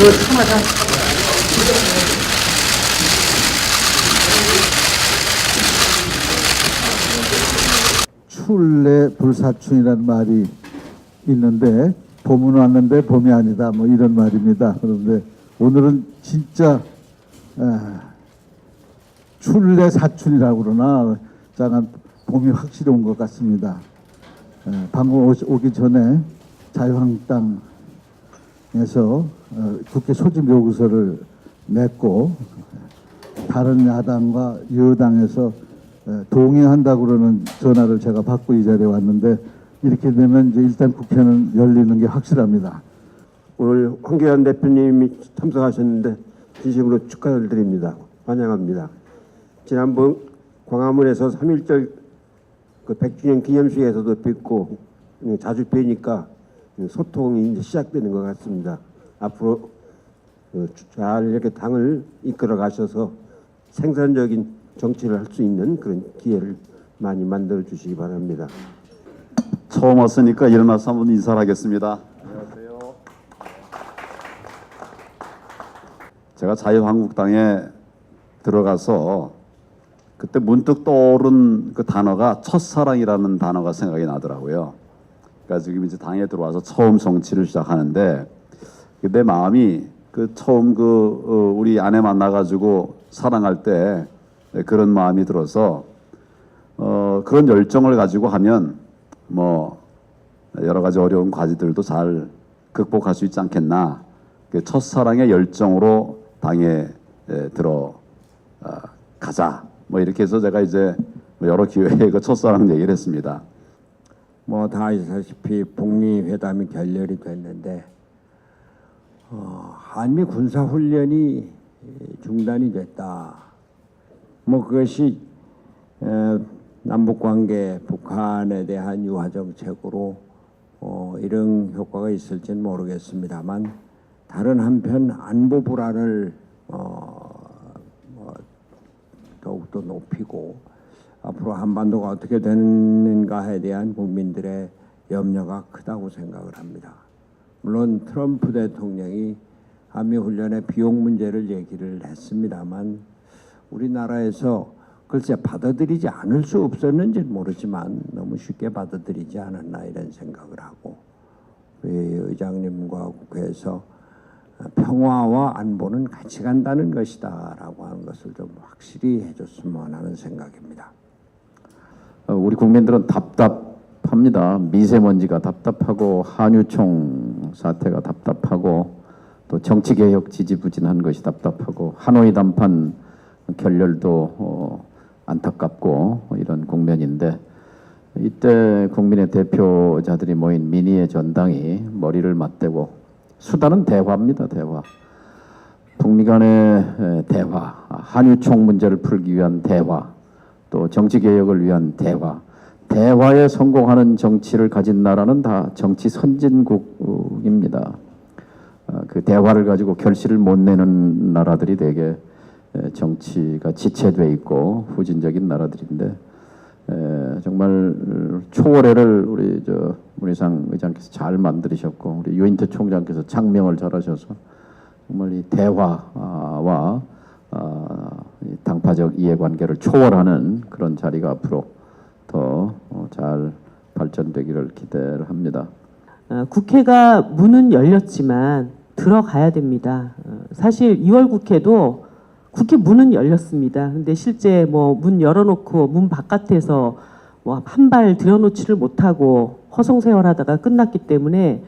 그 참아자. 출래 불사춘이라는 말이 있는데 봄은 왔는데 봄이 아니다 뭐 이런 말입니다. 그런데 오늘은 진짜 아, 출래 사춘이라고 그러나 잠깐 봄이 확실히 온 것 같습니다. 에, 방금 오기 전에 자유한국당 에서 어, 국회 소집 요구서를 냈고 다른 야당과 여당에서 에, 동의한다고 그러는 전화를 제가 받고 이 자리에 왔는데 이렇게 되면 이제 일단 국회는 열리는 게 확실합니다. 오늘 황교안 대표님이 참석하셨는데 진심으로 축하를 드립니다. 환영합니다. 지난번 광화문에서 3.1절 그 100주년 기념식에서도 뵙고 음, 자주 뵈니까 소통이 이제 시작되는 것 같습니다. 앞으로 어, 잘 이렇게 당을 이끌어 가셔서 생산적인 정치를 할 수 있는 그런 기회를 많이 만들어 주시기 바랍니다. 처음 왔으니까 일어나서 한번 인사를 하겠습니다. 안녕하세요. 제가 자유한국당에 들어가서 그때 문득 떠오른 그 단어가 첫사랑이라는 단어가 생각이 나더라고요. 그러니까 지금 이제 당에 들어와서 처음 정치를 시작하는데 내 마음이 그 처음 그 어, 우리 아내 만나가지고 사랑할 때 그런 마음이 들어서 어, 그런 열정을 가지고 하면 뭐 여러 가지 어려운 과제들도 잘 극복할 수 있지 않겠나. 그 첫사랑의 열정으로 당에 에, 들어 어, 가자. 뭐 이렇게 해서 제가 이제 뭐 여러 기회에 그 첫사랑 얘기를 했습니다. 뭐 다 아시다시피 북미 회담이 결렬이 됐는데 어, 한미 군사 훈련이 중단이 됐다. 뭐 그것이 에, 남북 관계 북한에 대한 유화 정책으로 어, 이런 효과가 있을지는 모르겠습니다만 다른 한편 안보 불안을 어, 뭐 더욱더 높이고 앞으로 한반도가 어떻게 되는가에 대한 국민들의 염려가 크다고 생각을 합니다. 물론 트럼프 대통령이 한미 훈련의 비용 문제를 얘기를 했습니다만 우리나라에서 글쎄 받아들이지 않을 수 없었는지 모르지만 너무 쉽게 받아들이지 않았나 이런 생각을 하고 우리 의장님과 국회에서 평화와 안보는 같이 간다는 것이다라고 하는 것을 좀 확실히 해줬으면 하는 생각입니다. 어, 우리 국민들은 답답합니다. 미세먼지가 답답하고 한유총 사태가 답답하고 또 정치개혁 지지부진한 것이 답답하고 하노이 담판 결렬도 어, 안타깝고 이런 국면인데 이때 국민의 대표자들이 모인 민의의 전당이 머리를 맞대고 수단은 대화입니다. 대화. 북미 간의 에, 대화, 한유총 문제를 풀기 위한 대화, 또 정치 개혁을 위한 대화, 대화에 성공하는 정치를 가진 나라는 다 정치 선진국입니다. 어, 그 대화를 가지고 결실을 못 내는 나라들이 에, 정치가 지체돼 있고 후진적인 나라들인데 에, 정말 초월회를 우리 저 문희상 의장께서 잘 만들으셨고 우리 유인태 총장께서 창명을 잘하셔서 정말 이 대화와 아, 이 당파적 이해관계를 초월하는 그런 자리가 앞으로 더 잘 발전되기를 기대를 합니다. 어, 국회가 문은 열렸지만 들어가야 됩니다. 어, 사실 2월 국회도 국회 문은 열렸습니다. 근데 실제 뭐 문 열어놓고 문 바깥에서 뭐 한 발 들여놓지를 못하고 허송세월하다가 끝났기 때문에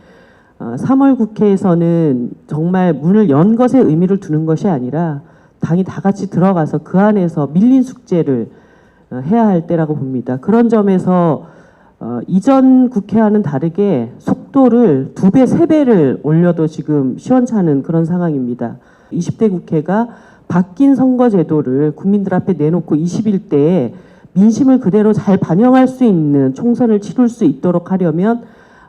어, 3월 국회에서는 정말 문을 연 것에 의미를 두는 것이 아니라 당이 다 같이 들어가서 그 안에서 밀린 숙제를 어, 해야 할 때라고 봅니다. 그런 점에서 어, 이전 국회와는 다르게 속도를 두 배, 세 배를 올려도 지금 시원찮은 그런 상황입니다. 20대 국회가 바뀐 선거제도를 국민들 앞에 내놓고 21대에 민심을 그대로 잘 반영할 수 있는 총선을 치룰 수 있도록 하려면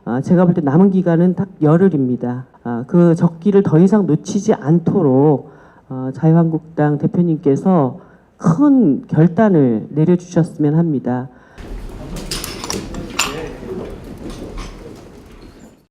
아, 제가 볼 때 남은 기간은 딱 열흘입니다. 아, 그 적기를 더 이상 놓치지 않도록 어, 자유한국당 대표님께서 큰 결단을 내려주셨으면 합니다.